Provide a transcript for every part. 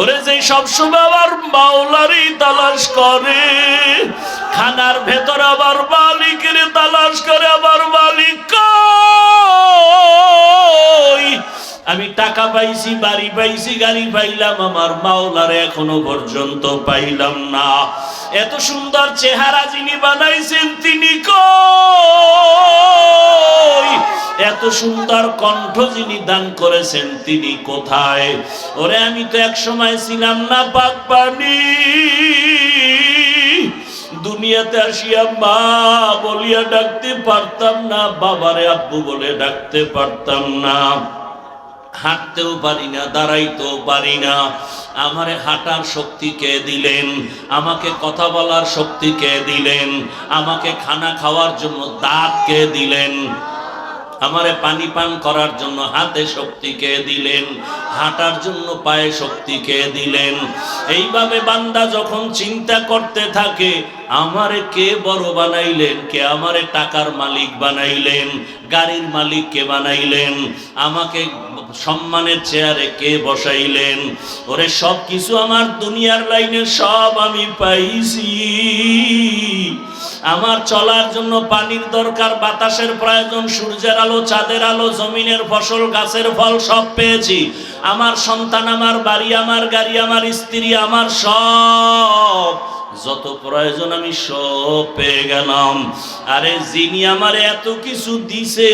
ওরে যে সবসময় আবার মাওলারই তালাশ করে, খানার ভেতর আবার মালিকের তালাশ করে, আবার মালিক আমি টাকা পাইছি, বাড়ি পাইছি, গাড়ি পাইলাম, আমার মাওলার এখনও পর্যন্ত পাইলাম না। এত সুন্দর চেহারা যিনি বানাইছেন, তিনি কই? এত সুন্দর কণ্ঠ যিনি দান করেছেন, তিনি কোথায়? ওরে, আমি তো এক সময় ছিলাম না পানি দুনিয়াতে আসিয়া মা বলিয়া ডাকতে পারতাম না, বাবারে আব্বু বলে ডাকতে পারতাম না। হাঁটতেও পারি না, দাঁড়াইতেও পারি না। আমারে হাঁটার শক্তি কে দিলেন? আমাকে কথা বলার শক্তি কে দিলেন? আমাকে খানা খাওয়ার জন্য দাঁত কে দিলেন? আমারে পানি পান করার জন্য হাতে শক্তি কে দিলেন? হাঁটার জন্য পায়ে শক্তি কে দিলেন? এইভাবে বান্দা যখন চিন্তা করতে থাকে, আমারে কে বড় বানাইলেন? কে আমারে টাকার মালিক বানাইলেন? গাড়ির মালিক কে বানাইলেন? আমাকে সম্মানের চেয়ারে কে বসাইলেন? ওরে সব কিছু আমার দুনিয়ার লাইনে সব আমি পাইছি। আমার চলার জন্য পানির দরকার, বাতাসের প্রয়োজন, সূর্যের আলো, চাঁদের আলো, জমিনের ফসল, গাছের ফল সব পেয়েছি। আমার সন্তান, আমার বাড়ি, আমার গাড়ি, আমার স্ত্রী, আমার সব যত প্রয়োজন আমি সব পেয়ে গেলাম। আরে যিনি আমার এত কিছু দিছে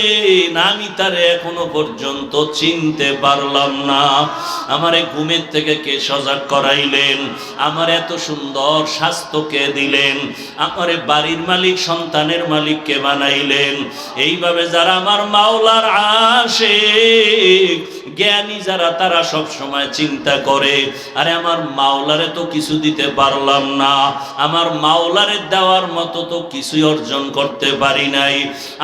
আমি তার এখনও পর্যন্ত চিনতে পারলাম না। আমারে ঘুমের থেকে কে সজাগ করাইলেন? আমার এত সুন্দর স্বাস্থ্য কে দিলেন? আমারে বাড়ির মালিক, সন্তানের মালিক কে বানাইলেন? এইভাবে যারা আমার মাওলার আসে জ্ঞানী যারা, তারা সব সময় চিন্তা করে, আরে আমার মাওলারে তো কিছু দিতে পারলাম না, আমার মাওলারে দেওয়ার মতো তো কিছুই অর্জন করতে পারি নাই,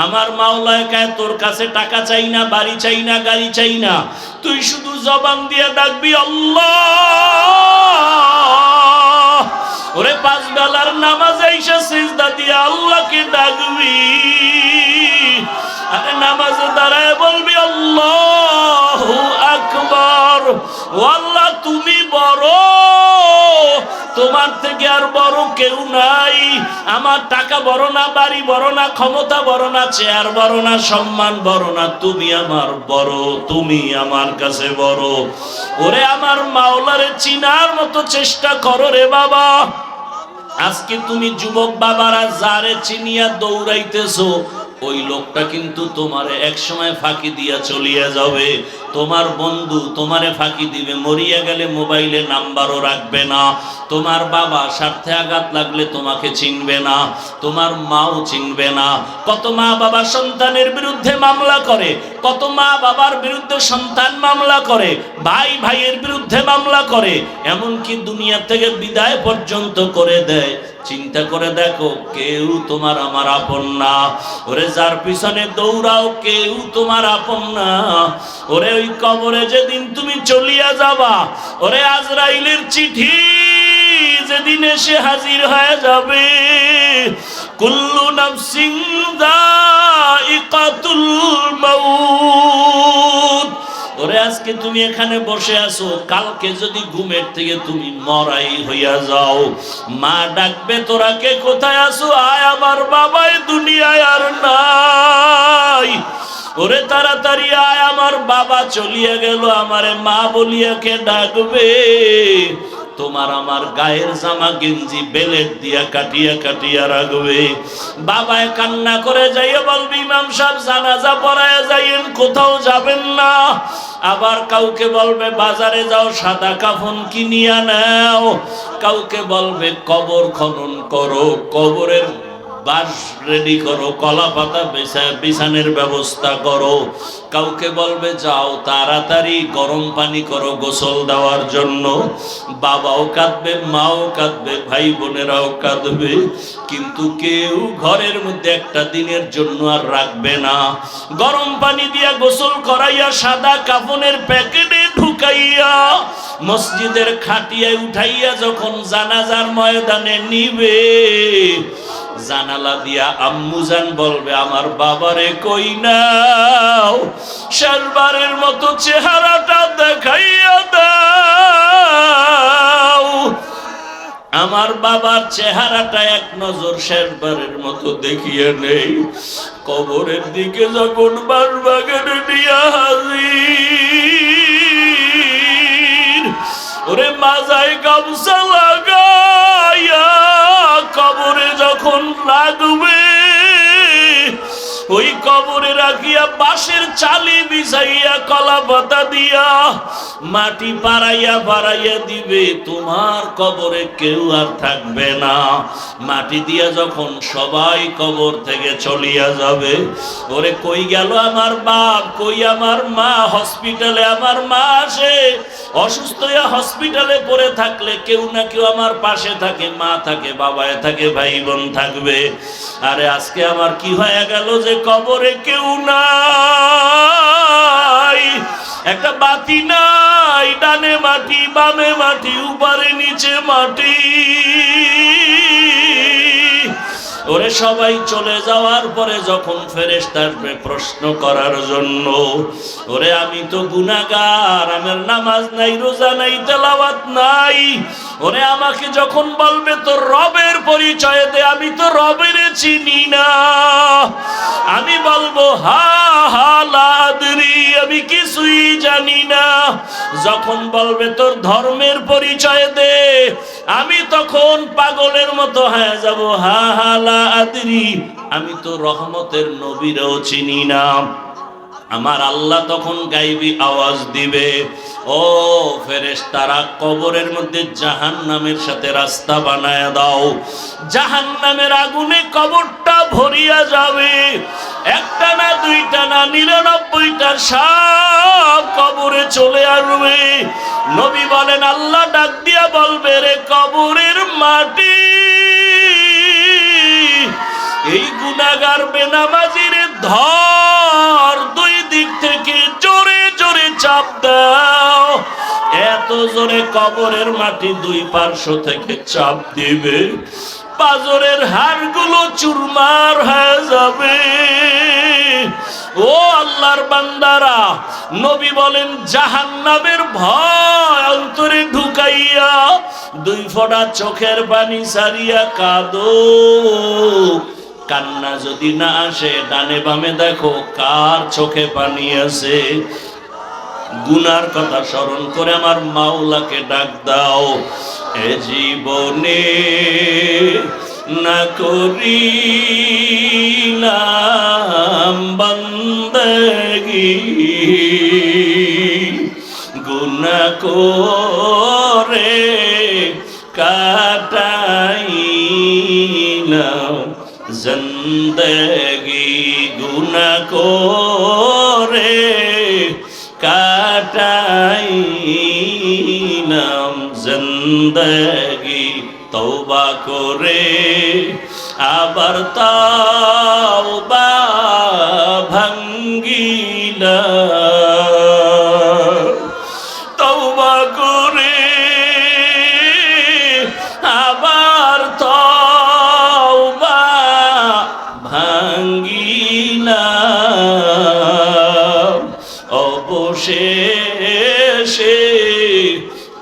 আমার মাওলায় তোর কাছে টাকা চাই না, বাড়ি চাই না, গাড়ি চাই না, তুই শুধু জবান দিয়ে ডাকবি, আল্লাহ! ওরে পাঁচ বেলার নামাজ আইসা সিজদা দিয়ে আল্লাহকে ডাকবি, আরে নামাজে দাঁড়ায় বলবি, আল্লাহ! আল্লাহ, তুমি বড়। তোমার থেকে আর বড় কেউ নাই। আমার টাকা বড় না, বাড়ি বড় না, ক্ষমতা বড় না, চেয়ার বড় না, সম্মান বড় না। তুমি আমার বড়, তুমি আমার কাছে বড়। ওরে আমার মাওলারে চিনার মতো চেষ্টা করো রে বাবা। আজকে তুমি যুবক বাবারা যারে চিনিয়া দৌড়াইতেছো ওই লোকটা কিন্তু তোমারে এক সময় ফাঁকি দিয়া চলিয়া যাবে। তোমার বন্ধু তোমারে ফাঁকি দিবে, মরিয়া গেলে মোবাইলে নাম্বারও রাখবে না। তোমার বাবা স্বার্থে আঘাত লাগলে তোমাকে চিনবে না, তোমার মাও চিনবে না। কত মা বাবা সন্তানের বিরুদ্ধে মামলা করে, কত মা বাবার বিরুদ্ধে সন্তান মামলা করে, ভাই ভাইয়ের বিরুদ্ধে মামলা করে, এমনকি দুনিয়া থেকে বিদায় পর্যন্ত করে দেয়। চিন্তা করে দেখো, কেউ তোমার আমার আপন না। ওরে যার পিছনে দৌড়াও, কেউ তোমার আপন না। ওরে ওই কবরে যেদিন তুমি চলিয়া যাবা, ওরে আজরাইলের চিঠি যেদিন এসে হাজির হয়ে যাবে। কুল্লু নাফসিং দাইকাতুল মাউত। ওরে, আজকে তুমি এখানে বসে আছো, কালকে যদি ঘুমের থেকে তুমি মরাই হইয়া যাও। মা ডাকবে, তোরা কে কোথায় আছো? আয় আমার বাবাই, দুনিয়ায় আর নাই। ওরে, তাড়াতাড়ি আয়, আমার বাবা চলিয়া গেল, আমারে মা বলিয়া কে ডাকবে? তোমার আমার গায়ের জামা গেঞ্জি, বেলেট দিয়া কাটিয়া কাটিয়া রাখবে। বাবায় কান্না করে যাইয়া বলবি, ইমাম সাহেব, জানাজা পড়ায় যাইয়েন, কোথাও যাবেন না। আবার কাউকে বলবে, বাজারে যাও, সাদা কাফন কিনিয়া নাও। কাউকে বলবে, কবর খনন করো, কবরের বাস রেডি করো, কলা পাতা বিছানের ব্যবস্থা করো। কাউকে বলবে, যাও তাড়াতাড়ি গরম পানি করো গোসল দেওয়ার জন্য। বাবাও কাঁদবে, মাও কাঁদবে, ভাই বোনেরাও কাঁদবে। কিন্তু কেউ ঘরের মধ্যে একটা দিনের জন্য আর রাখবে না। গরম পানি দিয়া গোসল করাইয়া সাদা কাফনের প্যাকেটে ঢুকাইয়া মসজিদের খাটিয়ায় উঠাইয়া যখন জানাজার ময়দানে নিবে, জানালা দিয়া আম্মুজান বলবে, আমার বাবারে কই নাও শেষবারের মতো চেহারাটা দেখাইয়া দাও। আমার বাবার চেহারাটা এক নজর শেষবারের মতো দেখিয়ে নেই। কবরের দিকে যখন বাসবাগানে নিয়ে হাজির ওরে মাজায় গামছা লাগাইয়া কবরে যখন লাগবে ওই কবরে রাখিয়া বাঁশের চালি বিছাইয়া কলা পাতা দিয়া মাটি পাড়াইয়া পাড়াইয়া দিবে, তোমার কবরে কেউ আর থাকবে না। মাটি দিয়া যখন সবাই কবর থেকে চলিয়া যাবে, ওরে কই গেল আমার বাপ, কই আমার মা, হসপিটালে আমার মা আসে। অসুস্থ হসপিটালে পড়ে থাকলে কেউ না কেউ আমার পাশে থাকে, মা থাকে, বাবায় থাকে ভাই বোন থাকবে। আরে আজকে আমার কি হয়ে গেল যে কবরে কেউ নাই। একটা বাতি নাই ডানে মাটি বামে মাটি উপরে নিচে মাটি। ওরে সবাই চলে যাওয়ার পরে যখন ফেরেস্ত আসবে প্রশ্ন করার জন্য, ওরে আমি তো গুনাগার আমার নামাজ নাই, রোজা নাই, তেলাওয়াত নাই। ওরে আমাকে যখন বলবে তো রবের পরিচয় দে, আমি তো রবের চিনি না। আমি বলব, হা হা, লাদরি, আমি কিছুই জানি না। যখন বলবে, তোর ধর্মের পরিচয় দে আমি তখন পাগলের মতো হয়ে যাব। হা হা, লা, আদরি। আমি তো রহমতের নবীরও চিনি না। আমার আল্লাহ তখন গাইবি আওয়াজ দিবে। ও ফেরেশ তারা কবরের মধ্যে জাহান নামের সাথে রাস্তা বানায় দাও। জাহান নামের আগুনে কবরটা ভরিয়া যাবে। একটা না দুইটা না নিরানব্বইটা সাপ কবরে চলে আসবে। নবী বলেন, আল্লাহ ডাক দিয়া বলবে, রে কবরের মাটি, এই গুনাগার বেনামাজির ধর দুই দিক থেকে জোরে জোরে চাপ দাও। এত জোরে কবরের মাটি দুই পার্শ্ব থেকে চাপ দিবে। পাজরের হাড়গুলো চুরমার হয়ে যাবে। ও আল্লাহর বান্দারা, নবী বলেন, জাহান্নামের ভয় অন্তরে ঢুকাইয়া দুই ফোঁটা চোখের পানি সারিয়া কাঁদো। কান্না যদি না আসে, ডানে বামে দেখো কার চোখে পানি আছে। গুনার কথা স্মরণ করে আমার মাওলাকে ডাক দাও। এ জীবনে না করি বন্দগি। গুনা করে কাটাইলাম জিন্দগি গুনা করে কাটাইলাম জিন্দগি তওবা করে। আবার তাওবা ভাঙ্গিলা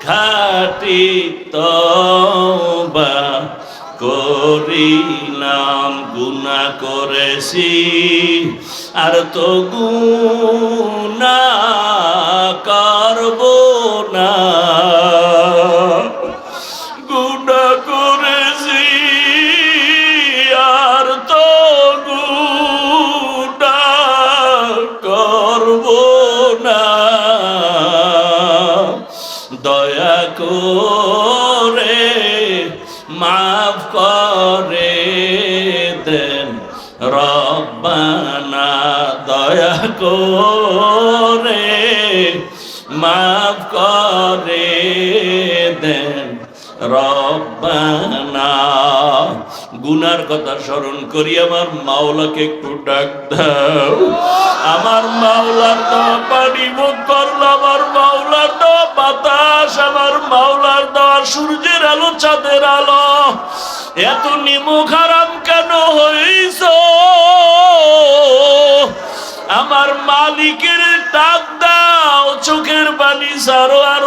খাটি তওবা করিলাম গুনাহ করেছি। আর তো গুনা করে, মাফ করে দেন। রব্বানা দয়া করে, মাফ করে দেন। রব্বানা, গুনার কথা স্মরণ করি, আমার মাওলাকে একটু ডাক দাও। আমার মাওলার দেওয়া পানি মুখ করল, আমার মাওলার দেওয়া সূর্যের আলো, চাঁদের আলো, এত নিমুখ হারাম কেন হইছ? আমার মালিকের ডাক দাও, চোখের পানি সারো আর